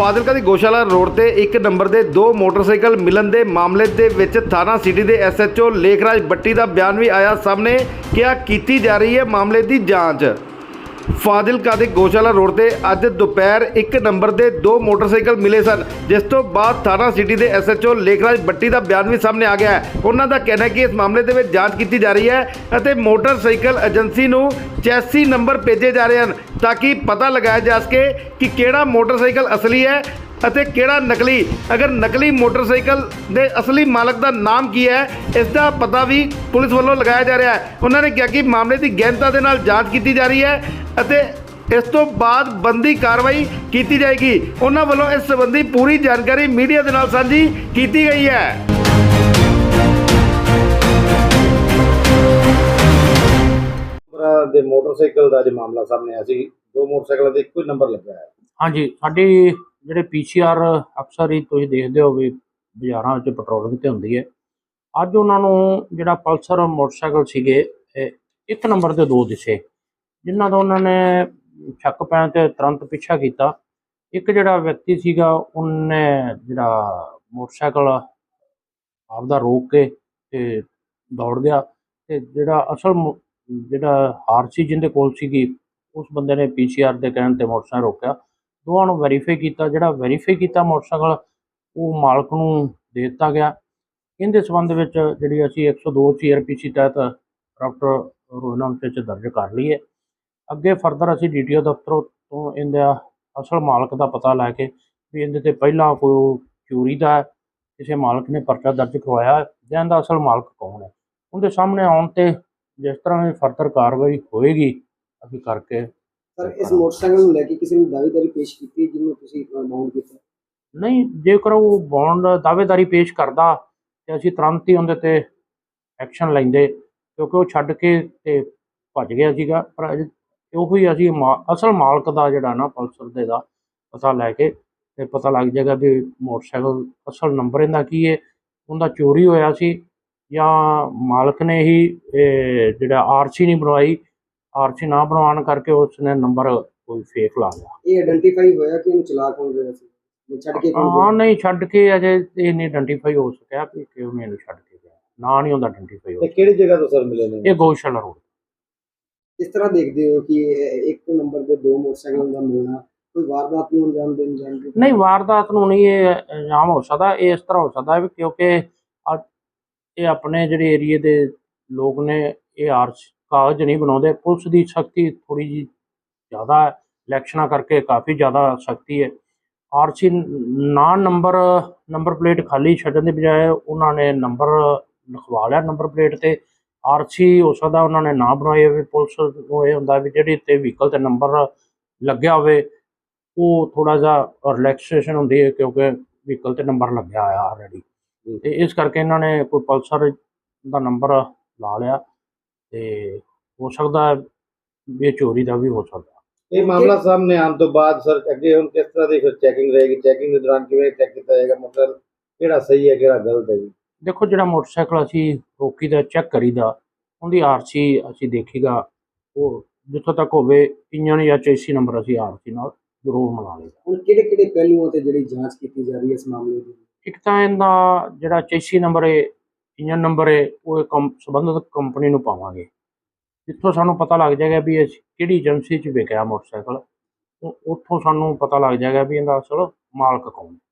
ਫਾਜ਼ਿਲਕਾ ਦੀ Gaushala road ਤੇ ਇੱਕ number ਦੇ ਦੋ ਮੋਟਰਸਾਈਕਲ ਮਿਲਣ ਦੇ ਮਾਮਲੇ ਦੇ ਵਿੱਚ ਥਾਣਾ ਸਿਟੀ ਦੇ ਐਸਐਚਓ ਲੇਖਰਾਜ ਬੱਟੀ ਦਾ ਬਿਆਨ ਵੀ ਆਇਆ ਸਾਹਮਣੇ ਕਿਹਾ, ਕੀਤੀ ਜਾ ਰਹੀ ਹੈ ਮਾਮਲੇ ਦੀ ਜਾਂਚ। ਫਾਜ਼ਿਲਕਾ ਦੇ ਗੋਸ਼ਾਲਾ ਰੋਡ ਤੇ ਅੱਜ ਦੁਪਹਿਰ ਇੱਕ ਨੰਬਰ ਦੇ ਦੋ ਮੋਟਰਸਾਈਕਲ ਮਿਲੇ ਸਨ, ਜਿਸ ਤੋਂ ਬਾਅਦ ਥਾਣਾ ਸਿਟੀ ਦੇ ਐਸਐਚਓ ਲੇਖਰਾਜ ਬੱਟੀ ਦਾ ਬਿਆਨ ਵੀ ਸਾਹਮਣੇ ਆ ਗਿਆ ਹੈ। ਉਹਨਾਂ ਦਾ ਕਹਿਣਾ ਹੈ ਕਿ ਇਸ ਮਾਮਲੇ ਦੇ ਵਿੱਚ ਜਾਂਚ ਕੀਤੀ ਜਾ ਰਹੀ ਹੈ ਅਤੇ ਮੋਟਰਸਾਈਕਲ ਏਜੰਸੀ ਨੂੰ ਚੈਸੀ ਨੰਬਰ ਭੇਜੇ ਜਾ ਰਹੇ ਹਨ, ਤਾਂ ਕਿ ਪਤਾ ਲਗਾਇਆ ਜਾ ਸਕੇ ਕਿ ਕਿਹੜਾ ਮੋਟਰਸਾਈਕਲ ਅਸਲੀ ਹੈ ਅਤੇ ਕਿਹੜਾ ਨਕਲੀ? ਅਗਰ ਨਕਲੀ ਮੋਟਰਸਾਈਕਲ ਦੇ ਅਸਲੀ ਮਾਲਕ ਦਾ ਨਾਮ ਕੀ ਹੈ ਇਸ ਦਾ ਪਤਾ ਵੀ ਪੁਲਿਸ ਵੱਲੋਂ ਲਗਾਇਆ ਜਾ ਰਿਹਾ ਹੈ। ਉਹਨਾਂ ਨੇ ਕਿਹਾ ਕਿ ਮਾਮਲੇ ਦੀ ਗਹਿਨਤਾ ਦੇ ਨਾਲ ਜਾਂਚ ਕੀਤੀ ਜਾ ਰਹੀ ਹੈ ਅਤੇ ਇਸ ਤੋਂ ਬਾਅਦ ਬੰਦੀ ਕਾਰਵਾਈ ਕੀਤੀ ਜਾਏਗੀ। ਉਹਨਾਂ ਵੱਲੋਂ ਇਸ ਸੰਬੰਧੀ ਪੂਰੀ ਜਾਣਕਾਰੀ ਮੀਡੀਆ ਦੇ ਨਾਲ ਸਾਂਝੀ ਕੀਤੀ ਗਈ ਹੈ। ਦੇ ਮੋਟਰਸਾਈਕਲ ਦਾ ਜੇ ਮਾਮਲਾ ਸਾਹਮਣੇ ਆਇਆ ਸੀ। ਦੋ ਮੋਟਰਸਾਈਕਲਾਂ ਦੇ ਇੱਕੋ ਹੀ ਨੰਬਰ ਲੱਗਾ ਹੈ। ਹਾਂਜੀ ਸਾਡੀ ਜਿਹੜੇ ਪੀਸੀਆਰ ਅਕਸਰ ਹੀ ਤੁਸੀਂ ਦੇਖਦੇ ਹੋ ਵੀ ਬਾਜ਼ਾਰਾਂ ਵਿੱਚ ਪੈਟਰੋਲਿੰਗ ਤੇ ਹੁੰਦੀ ਹੈ। ਅੱਜ ਉਹਨਾਂ ਨੂੰ ਜਿਹੜਾ ਪਲਸਰ ਮੋਟਰਸਾਈਕਲ ਸੀਗੇ ਇੱਕ ਨੰਬਰ 'ਤੇ ਦੋ ਦਿਸੇ, ਜਿਨ੍ਹਾਂ ਦਾ ਉਹਨਾਂ ਨੇ ਸ਼ੱਕ ਪੈਣ ਤੇ ਤੁਰੰਤ ਪਿੱਛਾ ਕੀਤਾ। ਇੱਕ ਜਿਹੜਾ ਵਿਅਕਤੀ ਸੀਗਾ, ਉਹਨੇ ਜਿਹੜਾ ਮੋਟਰਸਾਈਕਲ ਆਪਦਾ ਰੋਕ ਕੇ ਤੇ ਦੌੜ ਗਿਆ ਤੇ ਜਿਹੜਾ ਅਸਲ ਮੋ- ਜਿਹੜਾ ਹਾਰ ਸੀ ਜਿਹਦੇ ਕੋਲ ਸੀਗੀ, ਉਸ ਬੰਦੇ ਨੇ ਪੀਸੀਆਰ ਦੇ ਕਹਿਣ ਤੇ ਮੋਟਰਸਾਈਕਲ ਰੋਕਿਆ। ਦੋਵਾਂ ਨੂੰ ਵੈਰੀਫਾਈ ਕੀਤਾ ਜਿਹੜਾ ਵੈਰੀਫਾਈ ਕੀਤਾ ਮੋਟਰਸਾਈਕਲ ਉਹ ਮਾਲਕ ਨੂੰ ਦੇ ਦਿੱਤਾ ਗਿਆ। ਇਹਦੇ ਸੰਬੰਧ ਵਿੱਚ ਜਿਹੜੀ ਅਸੀਂ 102 ਸੀਆਰਪੀਸੀ ਤਹਿਤ ਡਾਕਟਰ ਰੋਹਨਾਮ ਵਿੱਚ ਦਰਜ ਕਰ ਲਈ ਹੈ ਅੱਗੇ ਫਰਦਰ ਅਸੀਂ ਡੀਟੀਓ ਦਫ਼ਤਰ ਤੋਂ ਇਹਦਾ ਅਸਲ ਮਾਲਕ ਦਾ ਪਤਾ ਲੈ ਕੇ ਵੀ ਇਹਦੇ ਤੇ ਪਹਿਲਾਂ ਕੋਈ ਚੋਰੀ ਦਾ ਹੈ, ਕਿਸੇ ਮਾਲਕ ਨੇ ਪਰਚਾ ਦਰਜ ਕਰਵਾਇਆ ਹੈ, ਜਾਂ ਇਹਦਾ ਅਸਲ ਮਾਲਕ ਕੌਣ ਹੈ। ਉਹਦੇ ਸਾਹਮਣੇ ਆਉਣ ਤੇ ਜਿਸ ਤਰ੍ਹਾਂ ਵੀ ਫਰਦਰ ਕਾਰਵਾਈ ਹੋਏਗੀ ਅਸੀਂ ਕਰਕੇ ਸਰ ਇਸ ਮੋਟਰਸਾਈਕਲ ਨੂੰ ਲੈ ਕੇ ਕਿਸੇ ਨੇ ਦਾਅਵੇਦਾਰੀ ਪੇਸ਼ ਕੀਤੀ ਜਿਹਨੂੰ ਤੁਸੀਂ ਬਾਉਂਡ ਕੀਤਾ? ਨਹੀਂ ਜੇਕਰ ਉਹ ਬੌਂਡ ਦਾਅਵੇਦਾਰੀ ਪੇਸ਼ ਕਰਦਾ ਤੇ ਅਸੀਂ ਤੁਰੰਤ ਹੀ ਉਹਦੇ ਤੇ ਐਕਸ਼ਨ ਲੈਂਦੇ ਕਿਉਂਕਿ ਉਹ ਛੱਡ ਕੇ ਤੇ ਭੱਜ ਗਿਆ ਸੀਗਾ। ਪਰ ਅਜੇ ਉਹੋ ਹੀ ਅਸੀਂ ਮਾ- ਅਸਲ ਮਾਲਕ ਦਾ ਜਿਹੜਾ ਨਾ ਪਲਸਰ ਦੇ ਦਾ ਪਤਾ ਲੈ ਕੇ ਤੇ ਪਤਾ ਲੱਗ ਜਾਏਗਾ ਵੀ ਮੋਟਰਸਾਈਕਲ ਅਸਲ ਨੰਬਰ ਇਹਦਾ ਕੀ ਹੈ ਉਹਦਾ ਚੋਰੀ ਹੋਇਆ ਸੀ ਜਾਂ ਮਾਲਕ ਨੇ ਹੀ ਇਹ ਜਿਹੜਾ ਆਰਸੀ ਨਹੀਂ ਬਣਵਾਈ ਆਰਸੀ ਨਾ ਬਣਵਾਉਣ ਕਰਕੇ ਉਸਨੇ ਨੰਬਰ ਕੋਈ ਫੇਕ ਲਾ ਲਿਆ। ਇਹ ਆਇਡੈਂਟੀਫਾਈ ਹੋਇਆ ਕਿ ਇਹਨੂੰ ਚਲਾ ਕੌਣ ਰਿਹਾ ਸੀ ਇਹ ਛੱਡ ਕੇ ਕੌਣ ਹਾਂ ਨਹੀਂ ਛੱਡ ਕੇ ਅਜੇ ਇਹ ਨਹੀਂ ਆਇਡੈਂਟੀਫਾਈ ਹੋ ਸਕਿਆ ਕਿ ਕਿਉਂ ਮੈਨੂੰ ਛੱਡ ਕੇ ਗਿਆ। ਨਾ ਨਹੀਂ ਹੁੰਦਾ ਆਇਡੈਂਟੀਫਾਈ ਹੋ ਤੇ ਕਿਹੜੀ ਜਗ੍ਹਾ ਤੋਂ ਸਰ ਮਿਲੇ ਨੇ? ਇਹ ਗੋਸ਼ਾਲਾ ਰੋਡ। ਇਸ ਤਰ੍ਹਾਂ ਦੇਖਦੇ ਹੋ ਕਿ ਇਹ ਇੱਕ ਨੰਬਰ ਦੇ ਦੋ ਮੋਟਰਸਾਈਕਲਾਂ ਦਾ ਮਿਲਣਾ ਕੋਈ ਵਾਰਦਾਤ ਨੂੰ ਅੰਜਾਮ ਦੇਣ ਜਾਣਗੇ ਨਹੀਂ ਵਾਰਦਾਤ ਨੂੰ ਨਹੀਂ ਇਹ ਇਲਜ਼ਾਮ ਹੋ ਸਕਦਾ। ਇਹ ਇਸ ਤਰ੍ਹਾਂ ਹੋ ਸਕਦਾ ਵੀ ਕਿਉਂਕਿ ਇਹ ਆਪਣੇ ਜਿਹੜੇ ਏਰੀਏ ਦੇ ਲੋਕ ਨੇ ਇਹ ਆਰਸ ਕਾਗਜ਼ ਨਹੀਂ ਬਣਾਉਂਦੇ ਪੁਲਿਸ ਦੀ ਸਖਤੀ ਥੋੜੀ ਜੀ ਜ਼ਿਆਦਾ ਹੈ ਇਲੈਕਸ਼ਨਾਂ ਕਰਕੇ ਕਾਫੀ ਜ਼ਿਆਦਾ ਸਖਤੀ ਹੈ। ਆਰਸੀ ਨਾ ਨੰਬਰ ਨੰਬਰ ਪਲੇਟ ਖਾਲੀ ਛੱਡਣ ਦੀ ਬਜਾਏ ਉਹਨਾਂ ਨੇ ਨੰਬਰ ਲਿਖਵਾ ਲਿਆ ਨੰਬਰ ਪਲੇਟ ਤੇ। ਆਰਸੀ ਹੋ ਸਕਦਾ ਉਹਨਾਂ ਨੇ ਨਾ ਬਣਾਏ ਹੋਵੇ ਪੁਲਿਸ ਨੂੰ ਇਹ ਹੁੰਦਾ ਵੀ ਜਿਹੜੀ ਤੇ ਵਹੀਕਲ ਤੇ ਨੰਬਰ ਲੱਗਿਆ ਹੋਵੇ ਉਹ ਥੋੜਾ ਜਿਹਾ ਰਿਲੈਕਸੇਸ਼ਨ ਹੁੰਦੀ ਹੈ ਕਿਉਂਕਿ ਵਹੀਕਲ ਤੇ ਨੰਬਰ ਲੱਗਿਆ ਹੋਇਆ ਆਲਰੇਡੀ ਤੇ ਇਸ ਕਰਕੇ ਇਹਨਾਂ ਨੇ ਕੋਈ ਪਲਸਰ ਦਾ ਨੰਬਰ ਲਾ ਲਿਆ। ਤੇ ਹੋ ਸਕਦਾ ਹੈ ਵੀ ਇਹ ਚੋਰੀ ਦਾ ਵੀ ਹੋ ਸਕਦਾ। ਇਹ ਮਾਮਲਾ ਸਾਹਮਣੇ ਆਉਣ ਤੋਂ ਬਾਅਦ ਸਰ ਅੱਗੇ ਹੁਣ ਕਿਸ ਤਰ੍ਹਾਂ ਦੀ ਫਿਰ ਚੈਕਿੰਗ ਰਹੇਗੀ? ਚੈਕਿੰਗ ਦੇ ਦੌਰਾਨ ਕਿਵੇਂ ਚੈੱਕ ਕੀਤਾ ਜਾਏਗਾ? ਮੋਟਰ ਕਿਹੜਾ ਸਹੀ ਹੈ ਕਿਹੜਾ ਗਲਤ ਹੈ ਜੀ? ਦੇਖੋ ਜਿਹੜਾ ਮੋਟਰਸਾਈਕਲ ਅਸੀਂ ਰੋਕੀ ਦਾ ਚੈੱਕ ਕਰੀਦਾ ਉਹਦੀ ਆਰਸੀ ਅਸੀਂ ਦੇਖੀਗਾ ਉਹ ਜਿੱਥੋਂ ਤੱਕ ਹੋਵੇ ਇੰਜਨ ਜਾਂ ਚੇਸੀ ਨੰਬਰ ਅਸੀਂ ਆਰਸੀ ਨਾਲ ਜ਼ਰੂਰ ਮਿਲਾ ਲਈਦਾ। ਹੁਣ ਕਿਹੜੇ ਕਿਹੜੇ ਪਹਿਲੂਆਂ ਤੇ ਜਿਹੜੀ ਜਾਂਚ ਕੀਤੀ ਜਾ ਰਹੀ ਹੈ ਇਸ ਮਾਮਲੇ ਦੀ? ਇੱਕ ਤਾਂ ਇਹਦਾ ਜਿਹੜਾ ਚੇਸੀ ਨੰਬਰ ਹੈ ਇੰਜਨ ਨੰਬਰ ਹੈ ਉਹ ਕੰਪ, ਸੰਬੰਧਿਤ ਕੰਪਨੀ ਨੂੰ ਪਾਵਾਂਗੇ। ਜਿੱਥੋਂ ਸਾਨੂੰ ਪਤਾ ਲੱਗ ਜਾਏਗਾ ਵੀ ਇਹ ਕਿਹੜੀ ਏਜੰਸੀ 'ਚ ਵਿਕਿਆ ਮੋਟਰਸਾਈਕਲ ਉੱਥੋਂ ਸਾਨੂੰ ਪਤਾ ਲੱਗ ਜਾਏਗਾ ਵੀ ਇਹਦਾ ਅਸਲ ਮਾਲਕ ਕੌਣ। ਹੈ